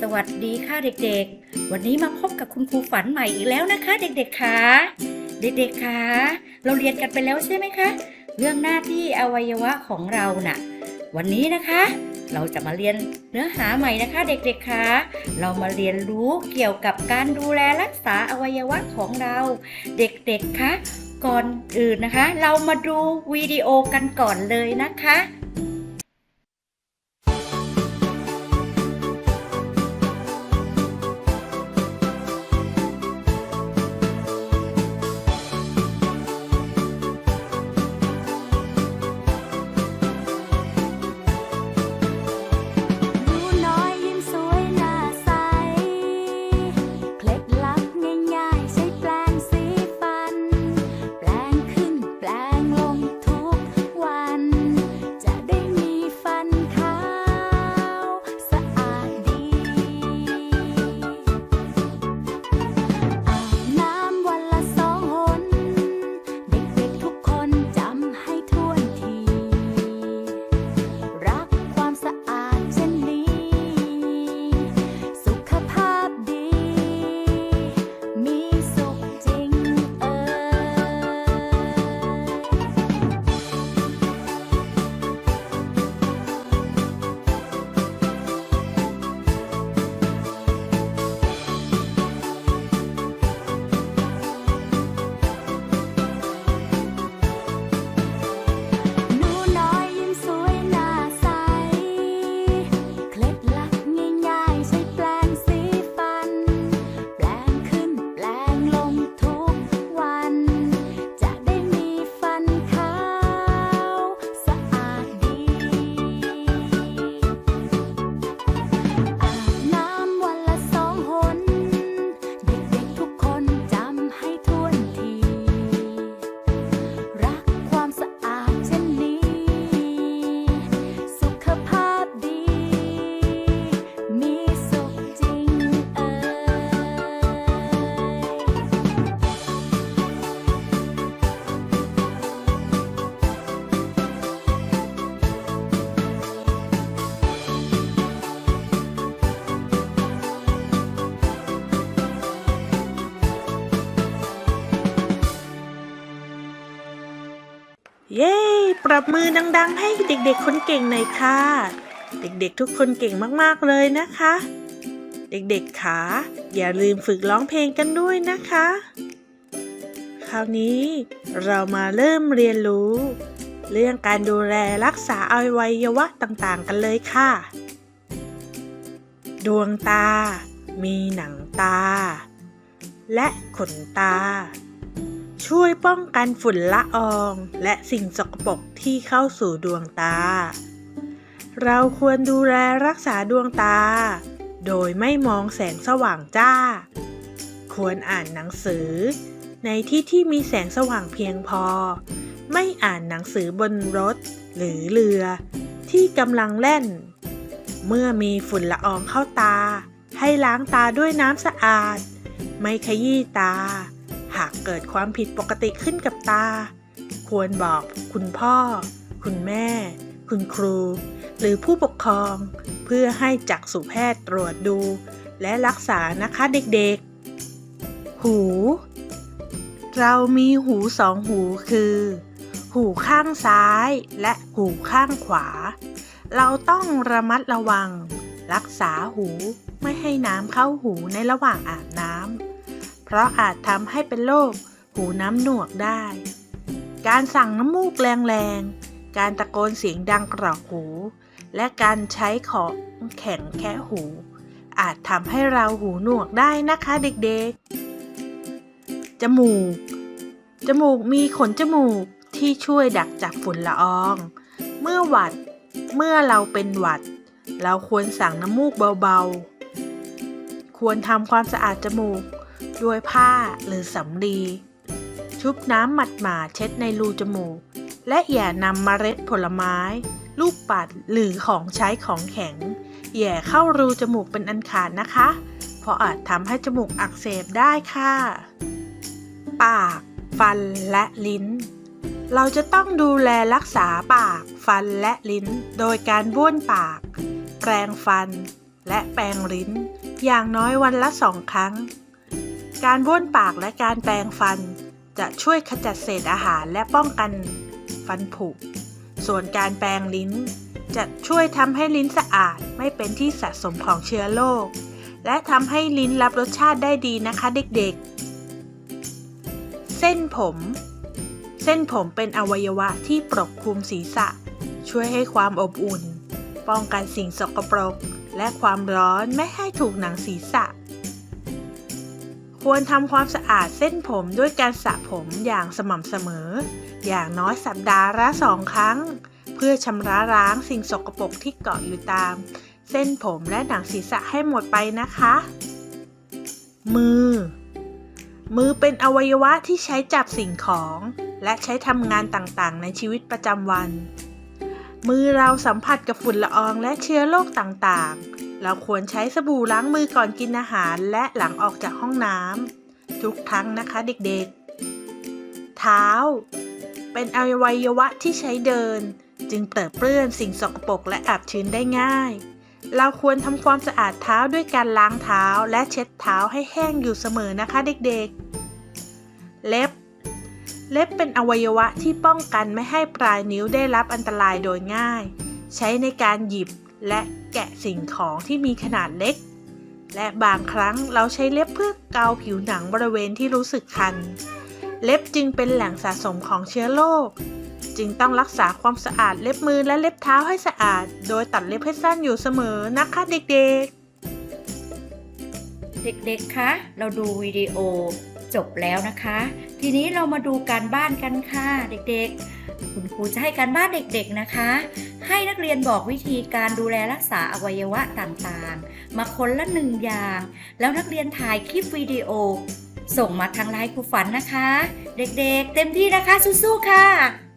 สวัสดีค่ะเด็กๆ วันนี้มาพบกับคุณครูฝันใหม่อีกแล้วนะคะ เด็กๆค่ะเด็กๆค่ะเราเรียนกันไปแล้วใช่ไหมคะ เรื่องหน้าที่อวัยวะของเราน่ะ วันนี้นะคะ เราจะมาเรียนเนื้อหาใหม่นะคะ เด็กๆค่ะเรามาเรียนรู้เกี่ยวกับการดูแลรักษาอวัยวะของเรา เด็กๆคะก่อนอื่นนะคะ เรามาดูวิดีโอกันก่อนเลยนะคะ ปรบมือดัง ๆ ให้เด็กๆ คนเก่งหน่อยค่ะ เด็กๆ ทุกคนเก่งมากๆเลยนะคะ เด็กๆขาอย่าลืมฝึกร้องเพลงกันด้วยนะคะ คราวนี้เรามาเริ่มเรียนรู้ เรื่องการดูแลรักษาอวัยวะต่างๆ กันเลยค่ะ ดวงตา มีหนังตา และขนตา ช่วยป้องกันฝุ่นละออง และสิ่งสกปรกที่เข้าสู่ดวงตา เราควรดูแลรักษาดวงตา โดยไม่มองแสงสว่างจ้า ควรอ่านหนังสือ ในที่ที่มีแสงสว่างเพียงพอ ไม่อ่านหนังสือบนรถ หรือเรือ ที่กำลังแล่น เมื่อมีฝุ่นละอองเข้าตา ให้ล้างตาด้วยน้ำสะอาด ไม่ขยี้ตาากเกิดความผิดปกติขึ้นกับตา ควรบอกคุณพ่อ คุณแม่ คุณครู หรือผู้ปกครอง เพื่อให้จักษุแพทย์ตรวจดู และรักษานะคะเด็กๆ หู เรามีหูสองหูคือ หูข้างซ้ายและหูข้างขวา เราต้องระมัดระวัง รักษาหูไม่ให้น้ำเข้าหูในระหว่างอาบน้ำ เพราะอาจทำให้เป็นโรคหูน้ำหนวกได้ การสั่งน้ำมูกแรงๆ การตะโกนเสียงดังกรอกหู และการใช้ของแข็งแคะหู อาจทำให้เราหูหนวกได้นะคะเด็กๆ จมูก จมูกมีขนจมูกที่ช่วยดักจับฝุ่นละออง เมื่อหวัด เมื่อเราเป็นหวัด เราควรสั่งน้ำมูกเบาๆ ควรทำความสะอาดจมูก ด้วยผ้าหรือสำลี ชุบน้ำหมัดหมาเช็ดในรูจมูก และอย่านำเมล็ดผลไม้ ลูกปัดหรือของใช้ของแข็ง แย่เข้ารูจมูกเป็นอันขาดนะคะ เพราะอาจทำให้จมูกอักเสบได้ค่ะ ปาก ฟันและลิ้นเราจะต้องดูแลรักษาปาก ฟันและลิ้น โดยการบ้วนปาก แปรงฟัน และแปรงลิ้น อย่างน้อยวันละสองครั้ง การบ้วนปากและการแปรงฟัน จะช่วยขจัดเศษอาหารและป้องกันฟันผุ ส่วนการแปรงลิ้น จะช่วยทำให้ลิ้นสะอาดไม่เป็นที่สะสมของเชื้อโรค และทำให้ลิ้นรับรสชาติได้ดีนะคะเด็กๆ เส้นผม เส้นผมเป็นอวัยวะที่ปกคลุมศีรษะ ช่วยให้ความอบอุ่น ป้องกันสิ่งสกปรก และความร้อนไม่ให้ถูกหนังศีรษะ ควรทำความสะอาดเส้นผมด้วยการสระผมอย่างสม่ำเสมอ อย่างน้อยสัปดาห์ละสองครั้ง เพื่อชำระล้างสิ่งสกปรกที่เกาะอยู่ตาม เส้นผมและหนังศีรษะให้หมดไปนะคะ มือ มือเป็นอวัยวะที่ใช้จับสิ่งของ และใช้ทำงานต่างๆ ในชีวิตประจำวัน มือเราสัมผัสกับฝุ่นละอองและเชื้อโรคต่างๆ เราควรใช้สบู่ล้างมือก่อนกินอาหารและหลังออกจากห้องน้ำทุกครั้งนะคะเด็กๆ เท้า เป็นอวัยวะที่ใช้เดิน จึงเปิดเปื้อนสิ่งสกปรกและอับชื้นได้ง่าย เราควรทำความสะอาดเท้าด้วยการล้างเท้าและเช็ดเท้าให้แห้งอยู่เสมอนะคะเด็กๆ เล็บ เล็บเป็นอวัยวะที่ป้องกันไม่ให้ปลายนิ้วได้รับอันตรายโดยง่าย ใช้ในการหยิบ และแกะสิ่งของที่มีขนาดเล็ก และบางครั้งเราใช้เล็บเพื่อเกาผิวหนังบริเวณที่รู้สึกคัน เล็บจึงเป็นแหล่งสะสมของเชื้อโรคจึงต้องรักษาความสะอาดเล็บมือและเล็บเท้าให้สะอาด โดยตัดเล็บให้สั้นอยู่เสมอนะคะเด็กๆ เด็กๆ คะ เราดูวิดีโอ จบแล้วนะคะ ทีนี้เรามาดูการบ้านกันค่ะเด็กๆ คุณครูจะให้การบ้านเด็กๆนะคะ ให้นักเรียนบอกวิธีการดูแลรักษาอวัยวะต่างๆ มาคนละหนึ่งอย่าง แล้วนักเรียนถ่ายคลิปวิดีโอ ส่งมาทางไลน์ครูฝันนะคะ เด็กๆ เต็มที่นะคะสู้ๆค่ะ